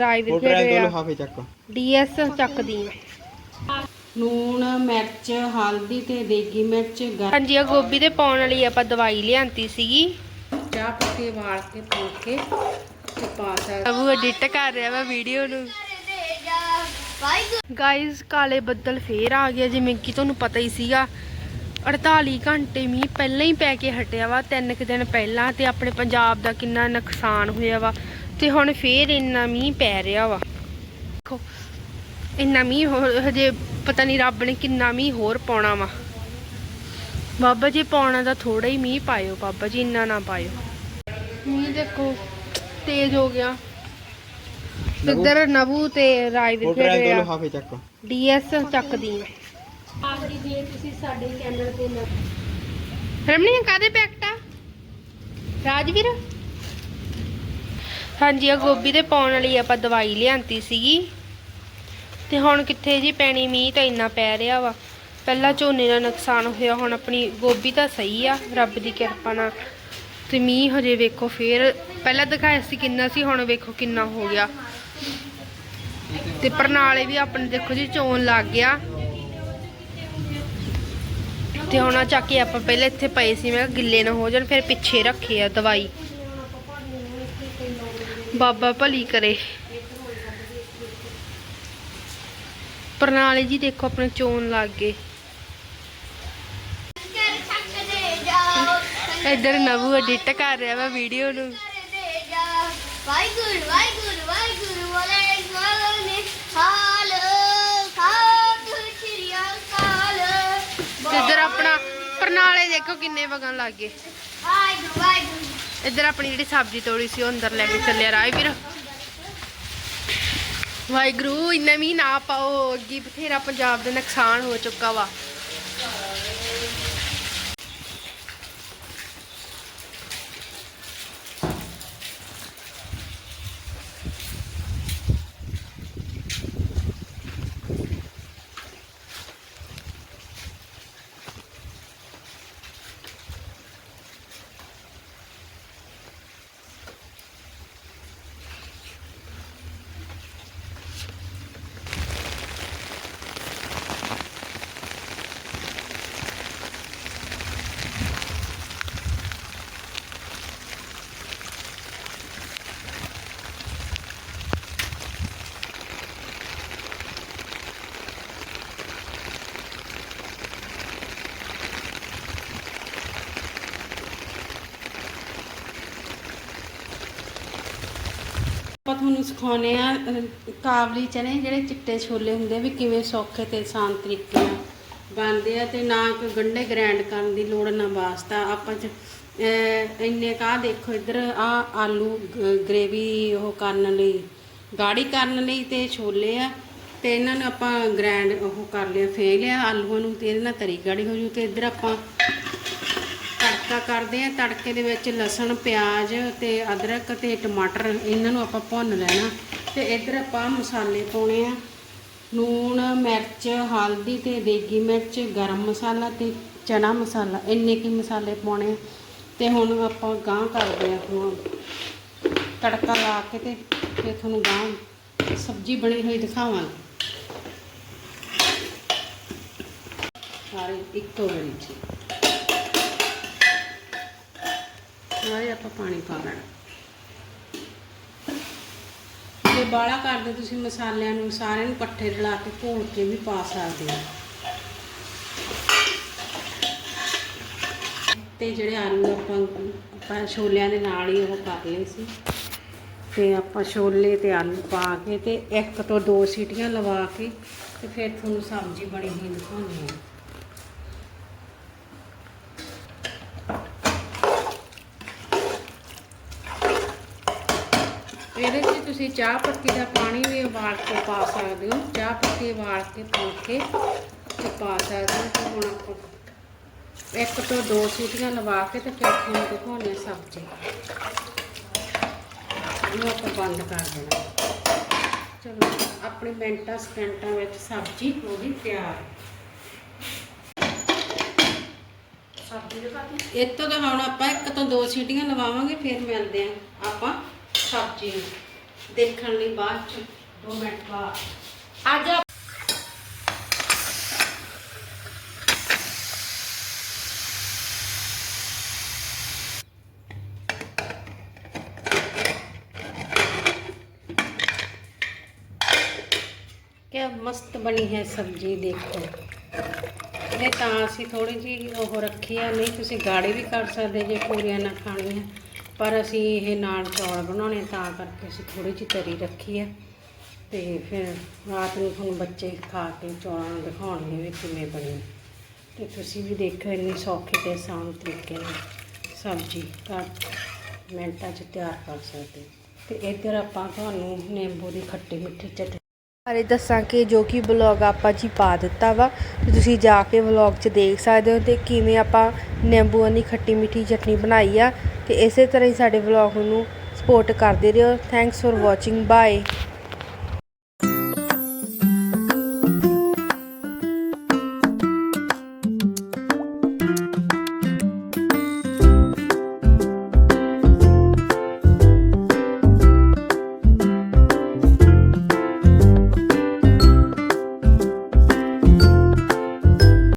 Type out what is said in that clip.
ਰਾਈ ਵੀ ਫੋਟੋ ਦੋ ਖੇਡਿਆ ਲਿਫਾਫੇ ਚੱਕ। ਡੀਐਸ ਚੱਕਦੀ ਲੂਣ ਮਿਰਚ ਹਲਦੀ ਤੇ ਦੇਗੀ ਮਿਰਚ ਹਾਂਜੀ ਆ ਗੋਭੀ ਦੇ ਪਾਉਣ ਵਾਲੀ ਆਪਾਂ ਦਵਾਈ ਲਿਆਂਤੀ ਸੀਗੀ। ਚਾਹ ਪੱਤੀ ਵਾਲ ਕੇ ਪਾ ਕੇ ਤੇ ਪਾ ਸਕਦਾ ਅਬੂ ਐਡਿਟ ਕਰ ਰਿਹਾ ਵਾ ਵੀਡੀਓ ਨੂੰ। ਗਾਇਸ ਕਾਲੇ ਬੱਦਲ ਫੇਰ ਆ ਗਿਆ ਜਿਵੇਂ ਕਿ ਤੁਹਾਨੂੰ ਪਤਾ ਹੀ ਸੀਗਾ। 48 ਘੰਟੇ ਮੀਂਹ ਪਹਿਲਾਂ ਹੀ ਪੈ ਕੇ ਹਟਿਆ ਵਾ ਤਿੰਨ ਕੁ ਦਿਨ ਪਹਿਲਾਂ ਤੇ ਆਪਣੇ ਪੰਜਾਬ ਦਾ ਕਿੰਨਾ ਨੁਕਸਾਨ ਹੋਇਆ ਵਾ। ਤੇ ਹੁਣ ਫੇਰ ਇੰਨਾ ਮੀਂਹ ਪੈ ਰਿਹਾ ਵਾ। ਦੇਖੋ ਇੰਨਾ ਮੀਂਹ ਹੋਰ ਹਜੇ ਪਤਾ ਨਹੀਂ ਰੱਬ ਨੇ ਕਿੰਨਾ ਮੀਂਹ ਹੋਰ ਪਾਉਣਾ ਵਾ। ਬਾਬਾ ਜੀ ਪਾਉਣਾ ਤਾਂ ਥੋੜਾ ਹੀ ਮੀਂਹ ਪਾਇਓ ਬਾਬਾ ਜੀ ਇੰਨਾ ਨਾ ਪਾਇਓ। ਮੀਂਹ ਦੇਖੋ ਤੇਜ਼ ਹੋ ਗਿਆ? ਇੱਧਰ ਨਵੂ ਤੇ ਰਾਜਵੀਰ ਫੋਟੋ ਖੇਡ ਰਿਹਾ ਡੀਐਸ ਚੱਕਦੀ ਆਖਰੀ ਜੇ ਤੁਸੀਂ ਸਾਡੇ ਚੈਨਲ ਤੇ ਨਾ ਰਮਣੀ ਕਾਦੇ ਪੈਕਟਾ ਰਾਜਵੀਰ? ਹਾਂਜੀ ਆ ਗੋਭੀ ਦੇ ਪਾਉਣ ਵਾਲੀ ਆਪਾਂ ਦਵਾਈ ਲਿਆਂਤੀ ਸੀਗੀ। ਤੇ ਹੁਣ ਕਿੱਥੇ ਜੀ ਪੈਣੀ ਮੀਂਹ ਤਾਂ ਇੰਨਾ ਪੈ ਰਿਹਾ ਵਾ। ਪਹਿਲਾਂ ਝੋਨੇ ਦਾ ਨੁਕਸਾਨ ਹੋਇਆ, ਹੁਣ ਆਪਣੀ ਗੋਭੀ ਤਾਂ ਸਹੀ ਆ, ਰੱਬ ਦੀ ਕਿਰਪਾ ਨਾਲ। ਤੇ ਮੀਂਹ ਹਜੇ ਵੇਖੋ ਫੇਰ, ਪਹਿਲਾਂ ਦਿਖਾਇਆ ਸੀ ਕਿੰਨਾ ਸੀ, ਹੁਣ ਵੇਖੋ ਕਿੰਨਾ ਹੋ ਗਿਆ। ਤੇ ਪਰਨਾਲੇ ਵੀ ਆਪਣੇ ਦੇਖੋ ਜੀ, ਚੋਣ ਲੱਗ ਗਿਆ। ਤੇ ਹੁਣ ਆ ਚੱਕ ਕੇ ਆਪਾਂ ਪਹਿਲਾਂ ਇੱਥੇ ਪਏ ਸੀ, ਮੈਂ ਗਿੱਲੇ ਨਾ ਹੋ ਜਾਣ, ਫਿਰ ਪਿੱਛੇ ਰੱਖੇ ਆ ਦਵਾਈ। ਬਾਬਾ ਭਲੀ ਕਰੇ। ਪ੍ਰਣਾਲੀ ਜੀ ਦੇਖੋ ਆਪਣੇ ਚੋਣ ਲੱਗ ਗਏ। ਇੱਧਰ ਨਵੂ ਐਡਿਟ ਕਰ ਰਿਹਾ ਵਾ ਵੀਡੀਓ ਨੂੰ। ਵਾਹਿਗੁਰੂ ਵਾਹਿਗੁਰੂ ਵਾਹਿਗੁਰੂ ਵਾਲੇ ਸਵਾਲੇ ਹਾਲ ਖਾਤ ਸ਼੍ਰੀ ਅਕਾਲ। ਤੇ ਇੱਧਰ ਆਪਣਾ ਪ੍ਰਣਾਲੇ ਦੇਖੋ ਕਿੰਨੇ ਵਗਣ ਲੱਗ ਗਏ। ਵਾਹਿਗੁਰੂ ਵਾਹਿਗੁਰੂ। ਇੱਧਰ ਆਪਣੀ ਜਿਹੜੀ ਸਬਜ਼ੀ ਤੋੜੀ ਸੀ, ਉਹ ਅੰਦਰ ਲੈ ਕੇ ਚੱਲਿਆ ਰਾਜ ਵੀਰ ਵਾਹਿਗੁਰੂ, ਇੰਨਾ ਵੀ ਨਾ ਪਾਓ, ਅੱਗੇ ਬਥੇਰਾ ਪੰਜਾਬ ਦਾ ਨੁਕਸਾਨ ਹੋ ਚੁੱਕਾ ਵਾ। ਆਪਾਂ ਤੁਹਾਨੂੰ ਸਿਖਾਉਨੇ ਆ ਕਾਬਲੀ ਚਨੇ ਜਿਹੜੇ ਚਿੱਟੇ ਛੋਲੇ ਹੁੰਦੇ ਵੀ ਕਿਵੇਂ ਸੌਖੇ ਤੇ ਆਸਾਨ ਤਰੀਕੇ ਨਾਲ ਬਣਦੇ ਆ ਤੇ ਨਾ ਕੋਈ ਗੰਢੇ ਗ੍ਰੈਂਡ ਕਰਨ ਦੀ ਲੋੜ ਨਾ ਵਾਸਤਾ। ਆਪਾਂ ਚ ਇੰਨੇ ਕਾ ਦੇਖੋ ਇੱਧਰ ਆ ਆਲੂ ਗ੍ਰੇਵੀ ਉਹ ਕਰਨ ਲਈ, ਗਾੜੀ ਕਰਨ ਲਈ ਤੇ ਛੋਲੇ ਆ ਤੇ ਇਹਨਾਂ ਨੂੰ ਆਪਾਂ ਗ੍ਰੈਂਡ ਉਹ ਕਰ ਲਿਆ ਫੇ ਲਿਆ ਆਲੂਆਂ ਨੂੰ ਤੇ ਇਹਦੇ ਨਾਲ ਤਰੀ ਗਾੜੀ ਹੋ ਜੂ ਤੇ ਇੱਧਰ ਆਪਾਂ ਤੜਕਾ ਕਰਦੇ ਆ, ਤੜਕੇ ਦੇ ਵਿੱਚ ਲਸਣ, ਪਿਆਜ਼ ਤੇ ਅਦਰਕ ਤੇ ਟਮਾਟਰ, ਇਹਨਾਂ ਨੂੰ ਆਪਾਂ ਭੁੰਨ ਲੈਣਾ। ਤੇ ਇੱਧਰ ਆਪਾਂ ਮਸਾਲੇ ਪਾਉਣੇ ਆ। ਲੂਣ, ਮਿਰਚ, ਹਲਦੀ ਤੇ ਦੇਗੀ ਮਿਰਚ, ਗਰਮ ਮਸਾਲਾ ਤੇ ਚਨਾ ਮਸਾਲਾ, ਇੰਨੇ ਕੀ ਮਸਾਲੇ ਪਾਉਣੇ ਆ। ਤੇ ਹੁਣ ਆਪਾਂ ਗਾਂ ਕਰਦੇ ਆ ਹੁਣ ਤੜਕਾ ਲਾ ਕੇ ਤੇ ਫਿਰ ਤੁਹਾਨੂੰ ਗਾਂ ਸਬਜ਼ੀ ਬਣੀ ਹੋਈ ਦਿਖਾਵਾਂਗੇ। ਸਾਰੇ ਇੱਕੋ ਵਾਰੀ ਚ ਨਾਲੇ ਆਪਾਂ ਪਾਣੀ ਪਾ ਲੈਣਾ। ਜੇ ਬਾਲਾ ਕਰਦੇ ਤੁਸੀਂ ਮਸਾਲਿਆਂ ਨੂੰ, ਸਾਰਿਆਂ ਨੂੰ ਇਕੱਠੇ ਰਲਾ ਕੇ ਘੋਲ ਕੇ ਵੀ ਪਾ ਸਕਦੇ ਹੋ। ਤੇ ਜਿਹੜੇ ਆਲੂ ਆਪਾਂ ਆਪਾਂ ਛੋਲਿਆਂ ਦੇ ਨਾਲ ਹੀ ਉਹ ਕਰ ਲਏ ਸੀ। ਤੇ ਆਪਾਂ ਛੋਲੇ ਤੇ ਆਲੂ ਪਾ ਕੇ ਤੇ ਇੱਕ ਤੋਂ ਦੋ ਸੀਟੀਆਂ ਲਵਾ ਕੇ ਤੇ ਫਿਰ ਤੁਹਾਨੂੰ ਸਬਜ਼ੀ ਬਣੀ ਹੀ ਦਿਖਾਉਂਦੇ ਹੈ। ਇਹਦੇ 'ਚ ਤੁਸੀਂ ਚਾਹ ਪੱਤੀ ਦਾ ਪਾਣੀ ਵੀ ਉਬਾਲ ਕੇ ਪਾ ਸਕਦੇ ਹੋ। ਚਾਹ ਪੱਤੀ ਉਬਾਲ ਕੇ ਪਾ ਕੇ ਤੇ ਪਾ ਸਕਦੇ ਹੋ। ਤੇ ਹੁਣ ਆਪਾਂ ਇੱਕ ਤੋਂ ਦੋ ਸੀਟੀਆਂ ਲਵਾ ਕੇ ਤੇ ਫਿਰ ਤੁਹਾਨੂੰ ਦਿਖਾਉਣੇ ਸਬਜ਼ੀ। ਇਹਨੂੰ ਆਪਾਂ ਬੰਦ ਕਰ ਦੇਣਾ। ਚਲੋ, ਆਪਣੀ ਮਿੰਟਾਂ ਸਕਿੰਟਾਂ ਵਿੱਚ ਸਬਜ਼ੀ ਹੋ ਗਈ ਤਿਆਰ। ਸਬਜ਼ੀ ਦੇ ਬਾਅਦ ਇਹ ਤੋਂ ਤਾਂ ਹੁਣ ਆਪਾਂ ਇੱਕ ਤੋਂ ਦੋ ਸੀਟੀਆਂ ਲਵਾਵਾਂਗੇ, ਫਿਰ ਮਿਲਦੇ ਆ ਆਪਾਂ। ਸਬਜ਼ੀ ਨੂੰ ਦੇਖਣ ਲਈ ਬਾਅਦ ਚ 2 ਮਿੰਟ ਬਾਅਦ। ਅੱਜ ਆ- ਕਿਆ ਮਸਤ ਬਣੀ ਹੈ ਸਬਜ਼ੀ, ਦੇਖੋ। ਇਹ ਤਾਂ ਅਸੀਂ ਥੋੜੀ ਜੀ ਉਹ ਰੱਖੀ ਆ, ਨਹੀਂ ਤੁਸੀਂ ਗਾੜੀ ਵੀ ਕਰ ਸਕਦੇ ਜੇ ਪੂਰੀਆਂ ਨਾ ਖਾਣੀਆਂ। ਪਰ ਅਸੀਂ ਇਹ ਨਾਲ ਚੌਲ ਬਣਾਉਣੇ ਤਾਂ ਕਰਕੇ ਅਸੀਂ ਥੋੜੀ ਜਿਹੀ ਤਰੀ ਰੱਖੀ ਹੈ ਤੇ ਫਿਰ ਰਾਤ ਨੂੰ ਤੁਹਾਨੂੰ ਬੱਚੇ ਖਾ ਕੇ ਚੌਲਾਂ ਨੂੰ ਦਿਖਾਉਣਗੇ ਵੀ ਕਿਵੇਂ ਬਣੀ। ਤੇ ਤੁਸੀਂ ਵੀ ਦੇਖੋ ਇੰਨੀ ਸੌਖੀ ਤੇ ਆਸਾਨ ਤਰੀਕੇ ਨਾਲ ਸਬਜ਼ੀ ਘਰ ਮਿੰਟਾਂ 'ਚ ਤਿਆਰ ਕਰ ਸਕਦੇ ਤੇ ਇੱਧਰ ਆਪਾਂ ਤੁਹਾਨੂੰ ਨਿੰਬੂ ਦੀ ਖੱਟੀ ਮਿੱਠੀ ਚਟਨੀ ਬਾਰੇ ਦੱਸਾਂ ਕਿ ਜੋ ਕਿ ਵਲੌਗ ਆਪਾਂ ਜੀ ਪਾ ਦਿੱਤਾ ਵਾ, ਤੇ ਤੁਸੀਂ ਜਾ ਕੇ ਵਲੋਗ 'ਚ ਦੇਖ ਸਕਦੇ ਹੋ ਤੇ ਕਿਵੇਂ ਆਪਾਂ ਨਿੰਬੂਆਂ ਦੀ ਖੱਟੀ ਮਿੱਠੀ ਚਟਨੀ ਬਣਾਈ ਆ, ਤੇ ਇਸੇ ਤਰ੍ਹਾਂ ਹੀ ਸਾਡੇ ਵਲੋਗ ਨੂੰ ਸਪੋਰਟ ਕਰਦੇ ਰਹੋ। Thanks for watching bye